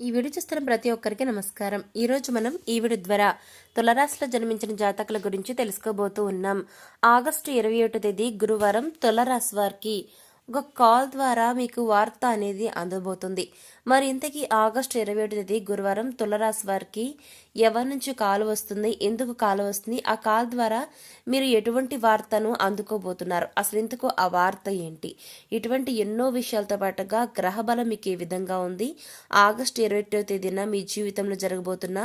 ఈ వీడియో చూస్తున్న ప్రతి ఒక్కరికి నమస్కారం. ఈరోజు మనం ఈ వీడియో ద్వారా తులరాశిలో జన్మించిన జాతకుల గురించి తెలుసుకోబోతూ ఉన్నాం. ఆగస్టు ఇరవై ఒకటో తేదీ గురువారం తులరాశి వారికి ఒక కాల్ ద్వారా మీకు వార్త అనేది అందబోతుంది. మరి ఇంతకీ ఆగస్టు ఇరవై ఒకటి తేదీ గురువారం తులరాశి వారికి ఎవరి నుంచి కాలు వస్తుంది? ఎందుకు కాలు వస్తుంది? ఆ కాల్ ద్వారా మీరు ఎటువంటి వార్తను అందుకోబోతున్నారు? అసలు ఎందుకు ఆ వార్త ఏంటి? ఇటువంటి ఎన్నో విషయాలతో పాటుగా గ్రహబలం మీకు ఏ విధంగా ఉంది. ఆగస్టు ఇరవై ఒకటో తేదీన మీ జీవితంలో జరగబోతున్న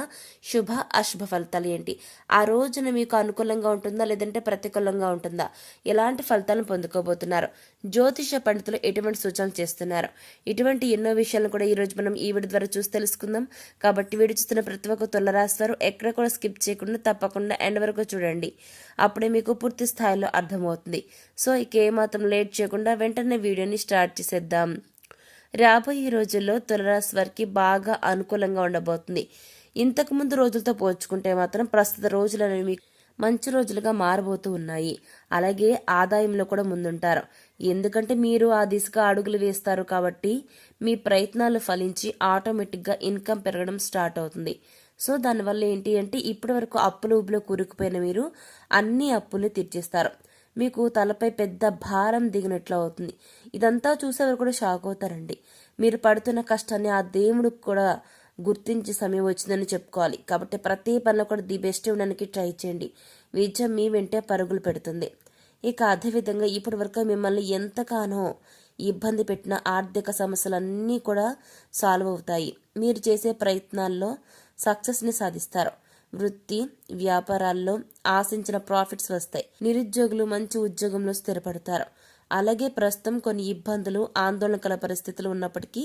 శుభ అశుభ ఫలితాలు ఏంటి? ఆ రోజున మీకు అనుకూలంగా ఉంటుందా? లేదంటే ప్రతికూలంగా ఉంటుందా? ఎలాంటి ఫలితాలను పొందుకోబోతున్నారు? జ్యోతిష పండితులు ఎటువంటి సూచనలు చేస్తున్నారు? ఇటువంటి ఎన్నో విషయాలను కూడా ఈ రోజు మనం ఈ వీడియో ద్వారా చూసి తెలుసుకుందాం. కాబట్టి వీడియో చూస్తున్న ప్రతి ఒక్క తులరాశి ఎక్కడ కూడా స్కిప్ చేయకుండా తప్పకుండా ఎండ్ వరకు చూడండి. అప్పుడే మీకు పూర్తి స్థాయిలో అర్థమవుతుంది. సో ఇక ఏమాత్రం లేట్ చేయకుండా వెంటనే వీడియోని స్టార్ట్ చేసేద్దాం. రాబోయే రోజుల్లో తులరాశి వారికి బాగా అనుకూలంగా ఉండబోతుంది. ఇంతకుముందు రోజులతో పోల్చుకుంటే మాత్రం ప్రస్తుత రోజులు అనేవి మంచి రోజులుగా మారబోతూ ఉన్నాయి. అలాగే ఆదాయంలో కూడా ముందుంటారు. ఎందుకంటే మీరు ఆ దిశగా అడుగులు వేస్తారు కాబట్టి మీ ప్రయత్నాలు ఫలించి ఆటోమేటిక్గా ఇన్కమ్ పెరగడం స్టార్ట్ అవుతుంది. సో దానివల్ల ఏంటి అంటే ఇప్పటి వరకు అప్పులు ఊబిలో కూరుకుపోయిన మీరు అన్ని అప్పుల్ని తీర్చేస్తారు. మీకు తలపై పెద్ద భారం దిగినట్లు అవుతుంది. ఇదంతా చూసేవారు కూడా షాక్ అవుతారండి. మీరు పడుతున్న కష్టాన్ని ఆ దేవుడికి కూడా గుర్తించే సమయం వచ్చిందని చెప్పుకోవాలి. కాబట్టి ప్రతి పనిలో కూడా ది బెస్ట్ ఇవ్వడానికి ట్రై చేయండి. విజయం మీ వెంటే పరుగులు పెడుతుంది. ఇక అదేవిధంగా ఇప్పటి వరకు మిమ్మల్ని ఎంతగానో ఇబ్బంది పెట్టిన ఆర్థిక సమస్యలన్నీ కూడా సాల్వ్ అవుతాయి. మీరు చేసే ప్రయత్నాల్లో సక్సెస్ని సాధిస్తారు. వృత్తి వ్యాపారాల్లో ఆశించిన ప్రాఫిట్స్ వస్తాయి. నిరుద్యోగులు మంచి ఉద్యోగంలో స్థిరపడతారు. అలాగే ప్రస్తుతం కొన్ని ఇబ్బందులు ఆందోళన కల పరిస్థితులు ఉన్నప్పటికీ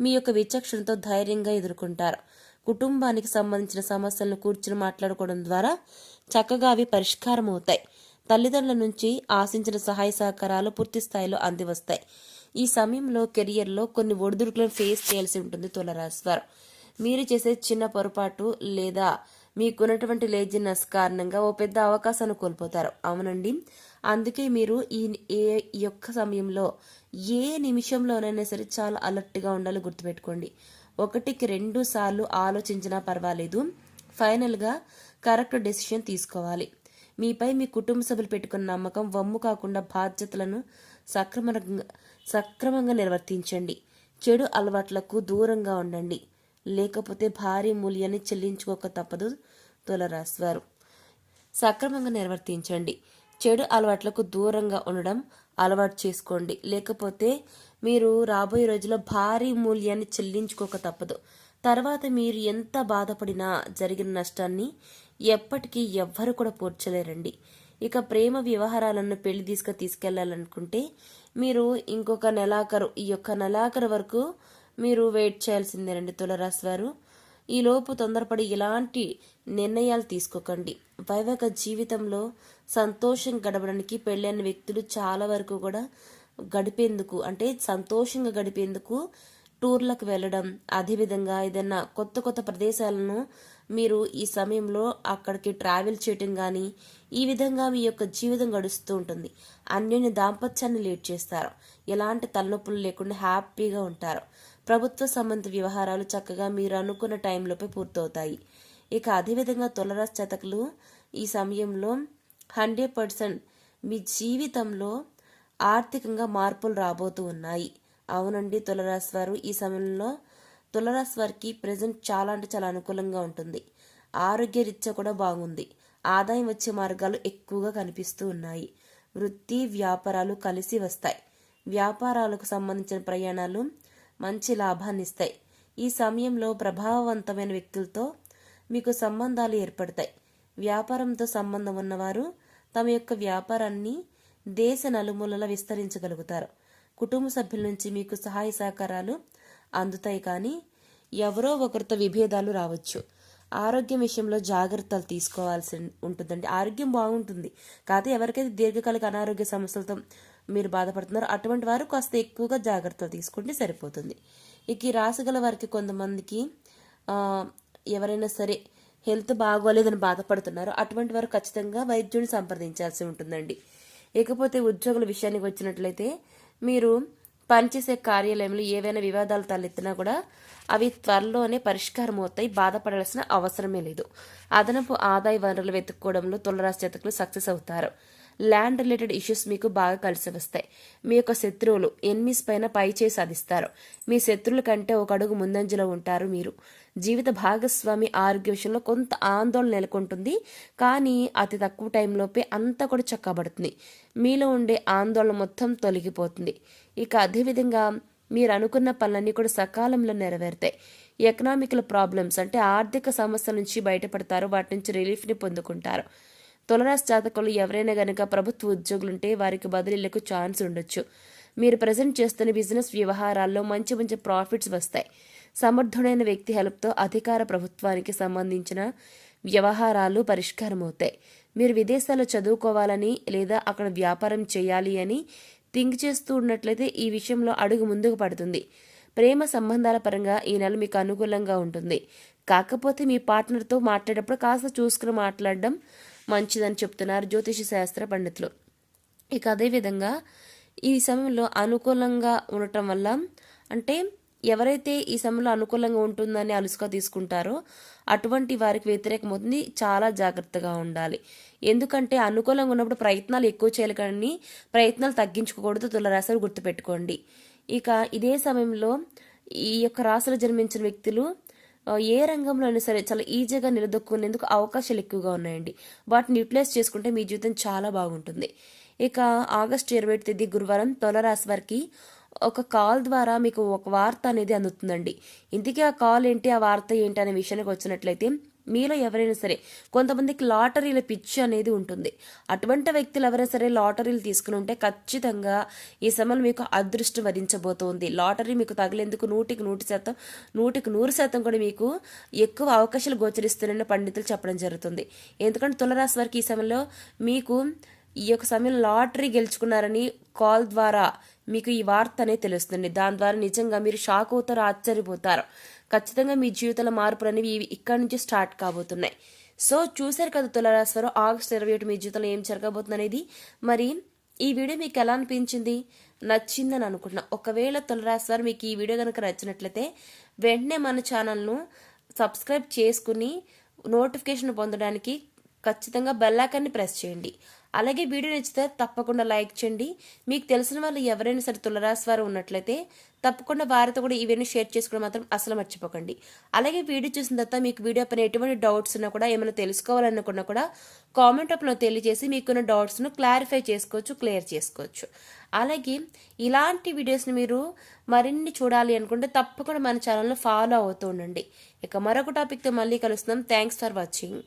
మీ యొక్క విచక్షణతో ధైర్యంగా ఎదుర్కొంటారు. కుటుంబానికి సంబంధించిన సమస్యలను కూర్చుని మాట్లాడుకోవడం ద్వారా చక్కగా అవి పరిష్కారం అవుతాయి తల్లిదండ్రుల నుంచి ఆశించిన సహాయ సహకారాలు పూర్తి స్థాయిలో అందివస్తాయి. ఈ సమయంలో కెరియర్లో కొన్ని ఒడిదుడుకులను ఫేస్ చేయాల్సి ఉంటుంది తులరాశివారు. మీరు చేసే చిన్న పొరపాటు లేదా మీకున్నటువంటి లేజినెస్ కారణంగా ఓ పెద్ద అవకాశాన్ని కోల్పోతారు. అవునండి. అందుకే మీరు ఈ ఏ ఈ యొక్క సమయంలో ఏ నిమిషంలోనైనా సరే చాలా అలర్ట్గా ఉండాలి గుర్తుపెట్టుకోండి. ఒకటికి రెండు సార్లు ఆలోచించినా పర్వాలేదు. ఫైనల్గా కరెక్ట్ డెసిషన్ తీసుకోవాలి. మీపై మీ కుటుంబ సభ్యులు పెట్టుకున్న నమ్మకం వమ్ము కాకుండా బాధ్యతలను సక్రమంగా సక్రమంగా నిర్వర్తించండి. చెడు అలవాట్లకు దూరంగా ఉండండి. లేకపోతే భారీ మూల్యాన్ని చెల్లించుకోక తప్పదు తులరాశివారు. సక్రమంగా నిర్వర్తించండి. చెడు అలవాట్లకు దూరంగా ఉండడం అలవాటు చేసుకోండి. లేకపోతే మీరు రాబోయే రోజుల్లో భారీ మూల్యాన్ని చెల్లించుకోక తప్పదు. తర్వాత మీరు ఎంత బాధపడినా జరిగిన నష్టాన్ని ఎప్పటికీ ఎవ్వరు కూడా పూడ్చలేరండి ఇక ప్రేమ వ్యవహారాలను పెళ్ళి తీసుకు తీసుకెళ్ళాలనుకుంటే మీరు ఇంకొక నెలాఖరు ఈ యొక్క నెలాఖరు వరకు మీరు వెయిట్ చేయాల్సిందేనండి తులరాశి వారు. ఈలోపు తొందరపడి ఇలాంటి నిర్ణయాలు తీసుకోకండి. వైవాహిక జీవితంలో సంతోషం గడపడానికి పెళ్ళైన వ్యక్తులు చాలా వరకు కూడా గడిపేందుకు అంటే సంతోషంగా గడిపేందుకు టూర్లకు వెళ్ళడం అదేవిధంగా ఏదైనా కొత్త కొత్త ప్రదేశాలను మీరు ఈ సమయంలో అక్కడికి ట్రావెల్ చేయటం కానీ ఈ విధంగా మీ యొక్క జీవితం గడుస్తూ ఉంటుంది. అన్యోన్య దాంపత్యాన్ని లీడ్ చేస్తారు. ఎలాంటి తలనొప్పులు లేకుండా హ్యాపీగా ఉంటారు. ప్రభుత్వ సంబంధ వ్యవహారాలు చక్కగా మీరు అనుకున్న టైంలోపే పూర్తవుతాయి. ఇక అదేవిధంగా తులరాశి శతకులు ఈ సమయంలో హండ్రెడ్ పర్సెంట్ మీ జీవితంలో ఆర్థికంగా మార్పులు రాబోతూ ఉన్నాయి. అవునండి తులరాశి వారు. ఈ సమయంలో తులరాశి వారికి ప్రజెంట్ చాలా అంటే చాలా అనుకూలంగా ఉంటుంది. ఆరోగ్య రీత్యా కూడా బాగుంది. ఆదాయం వచ్చే మార్గాలు ఎక్కువగా కనిపిస్తూ ఉన్నాయి. వృత్తి వ్యాపారాలు కలిసి వస్తాయి. వ్యాపారాలకు సంబంధించిన ప్రయాణాలు మంచి లాభాన్ని ఇస్తాయి. ఈ సమయంలో ప్రభావవంతమైన వ్యక్తులతో మీకు సంబంధాలు ఏర్పడతాయి. వ్యాపారంతో సంబంధం ఉన్నవారు తమ యొక్క వ్యాపారాన్ని దేశ నలుమూలలా విస్తరించగలుగుతారు. కుటుంబ సభ్యుల నుంచి మీకు సహాయ సహకారాలు అందుతాయి కానీ ఎవరో ఒకరితో విభేదాలు రావచ్చు. ఆరోగ్యం విషయంలో జాగ్రత్తలు తీసుకోవాల్సి ఉంటుందండి. ఆరోగ్యం బాగుంటుంది. కాకపోతే ఎవరికైతే దీర్ఘకాలిక అనారోగ్య సమస్యలతో మీరు బాధపడుతున్నారో అటువంటి వారు కాస్త ఎక్కువగా జాగ్రత్తలు తీసుకుంటే సరిపోతుంది. ఇక ఈ రాసగల వారికి కొంతమందికి ఎవరైనా సరే హెల్త్ బాగోలేదని బాధపడుతున్నారో. అటువంటి వారు ఖచ్చితంగా వైద్యుని సంప్రదించాల్సి ఉంటుందండి. ఇకపోతే ఉద్యోగుల విషయానికి వచ్చినట్లయితే మీరు పనిచేసే కార్యాలయంలో ఏవైనా వివాదాలు తలెత్తినా కూడా అవి త్వరలోనే పరిష్కారం అవుతాయి బాధపడాల్సిన అవసరమే లేదు. అదనపు ఆదాయ వనరులు వెతుక్కోవడంలో తులరాశి జాతకులు సక్సెస్ అవుతారు. ల్యాండ్ రిలేటెడ్ ఇష్యూస్ మీకు బాగా కలిసి వస్తాయి. మీ యొక్క శత్రువులు ఎన్మిస్ పైన పై చేసి సాధిస్తారు. మీ శత్రువుల కంటే ఒక అడుగు ముందంజలో ఉంటారు మీరు. జీవిత భాగస్వామి ఆరోగ్య విషయంలో కొంత ఆందోళన నెలకొంటుంది. కానీ అతి తక్కువ టైంలోపే అంతా కూడా చక్కబడుతుంది. మీలో ఉండే ఆందోళన మొత్తం తొలగిపోతుంది. ఇక అదేవిధంగా మీరు అనుకున్న పనులన్నీ కూడా సకాలంలో నెరవేరుతాయి. ఎకనామికల్ ప్రాబ్లమ్స్ అంటే ఆర్థిక సమస్యల నుంచి బయటపడతారు. వాటి నుంచి రిలీఫ్ని పొందుకుంటారు. తులరాశి జాతకులు ఎవరైనా గనక ప్రభుత్వ ఉద్యోగులుంటే వారికి బదిలీలకు ఛాన్స్ ఉండొచ్చు. మీరు ప్రజెంట్ చేస్తున్న బిజినెస్ వ్యవహారాల్లో మంచి మంచి ప్రాఫిట్స్ వస్తాయి. సమర్థుడైన వ్యక్తి హెల్ప్తో అధికార ప్రభుత్వానికి సంబంధించిన వ్యవహారాలు పరిష్కారం అవుతాయి మీరు విదేశాల్లో చదువుకోవాలని లేదా అక్కడ వ్యాపారం చేయాలి అని థింక్ చేస్తూ ఉన్నట్లయితే ఈ విషయంలో అడుగు ముందుకు పడుతుంది. ప్రేమ సంబంధాల పరంగా ఈ నెల మీకు అనుకూలంగా ఉంటుంది. కాకపోతే మీ పార్ట్నర్తో మాట్లాడేటప్పుడు కాస్త చూసుకుని మాట్లాడడం మంచిదని చెప్తున్నారు జ్యోతిష శాస్త్ర పండితులు. ఇక అదేవిధంగా ఈ సమయంలో అనుకూలంగా ఉండటం వల్ల అంటే ఎవరైతే ఈ సమయంలో అనుకూలంగా ఉంటుందని అలుసుగా తీసుకుంటారో అటువంటి వారికి వ్యతిరేకమవుతుంది. చాలా జాగ్రత్తగా ఉండాలి. ఎందుకంటే అనుకూలంగా ఉన్నప్పుడు ప్రయత్నాలు ఎక్కువ చేయాలి కానీ ప్రయత్నాలు తగ్గించుకోకూడదు. తులరాశులు గుర్తుపెట్టుకోండి. ఇక ఇదే సమయంలో ఈ యొక్క రాశులు జన్మించిన వ్యక్తులు ఏ రంగంలో అయినా సరే చాలా ఈజీగా నిలదొక్కునేందుకు అవకాశాలు ఎక్కువగా ఉన్నాయండి. వాటిని యూటిలైజ్ చేసుకుంటే మీ జీవితం చాలా బాగుంటుంది. ఇక ఆగస్టు ఇరవై తేదీ గురువారం తులరాశి వారికి ఒక కాల్ ద్వారా మీకు ఒక వార్త అనేది అందుతుందండి. ఇంతకీ ఆ కాల్ ఏంటి ఆ వార్త ఏంటి అనే విషయానికి వచ్చినట్లయితే మీలో ఎవరైనా సరే కొంతమందికి లాటరీల పిచ్చి అనేది ఉంటుంది. అటువంటి వ్యక్తులు ఎవరైనా సరే లాటరీలు తీసుకుని ఉంటే ఖచ్చితంగా ఈ సమయంలో మీకు అదృష్టం వరించబోతోంది లాటరీ మీకు తగిలేందుకు నూటికి నూటి శాతం నూటికి నూరు శాతం కూడా మీకు ఎక్కువ అవకాశాలు గోచరిస్తున్నాయని పండితులు చెప్పడం జరుగుతుంది. ఎందుకంటే తులరాశి వారికి ఈ సమయంలో మీకు ఈ యొక్క సమయంలో లాటరీ గెలుచుకున్నారని కాల్ ద్వారా మీకు ఈ వార్త అనేది తెలుస్తుంది. దాని ద్వారా నిజంగా మీరు షాక్ అవుతారు ఆశ్చర్యపోతారు. ఖచ్చితంగా మీ జీవితంలో మార్పులు అనేవి ఇవి ఇక్కడి నుంచి స్టార్ట్ కాబోతున్నాయి. సో చూశారు కదా తులరాశి వారు ఆగస్ట్ ఇరవై ఒకటి మీ జీవితంలో ఏం జరగబోతుంది అనేది. మరి ఈ వీడియో మీకు ఎలా అనిపించింది? నచ్చిందని అనుకుంటున్నా. ఒకవేళ తులరాశివారు మీకు ఈ వీడియో కనుక నచ్చినట్లయితే వెంటనే మన ఛానల్ను సబ్స్క్రైబ్ చేసుకుని నోటిఫికేషన్ పొందడానికి ఖచ్చితంగా బెల్లాకాన్ని ప్రెస్ చేయండి. అలాగే వీడియో నచ్చితే తప్పకుండా లైక్ చేయండి. మీకు తెలిసిన వాళ్ళు ఎవరైనా సరే తులరాశి వారు ఉన్నట్లయితే తప్పకుండా వారితో కూడా ఇవన్నీ షేర్ చేసుకోవడం మాత్రం అసలు మర్చిపోకండి. అలాగే వీడియో చూసిన తర్వాత మీకు వీడియో పైన ఎటువంటి డౌట్స్ ఉన్నా కూడా ఏమైనా తెలుసుకోవాలనుకున్నా కూడా కామెంట్ అప్లో తెలియజేసి మీకున్న డౌట్స్ను క్లారిఫై చేసుకోవచ్చు క్లియర్ చేసుకోవచ్చు. అలాగే ఇలాంటి వీడియోస్ని మీరు మరిన్ని చూడాలి అనుకుంటే తప్పకుండా మన ఛానల్ను ఫాలో అవుతూ ఉండండి. ఇక మరొక టాపిక్తో మళ్ళీ కలుస్తున్నాం. Thanks for watching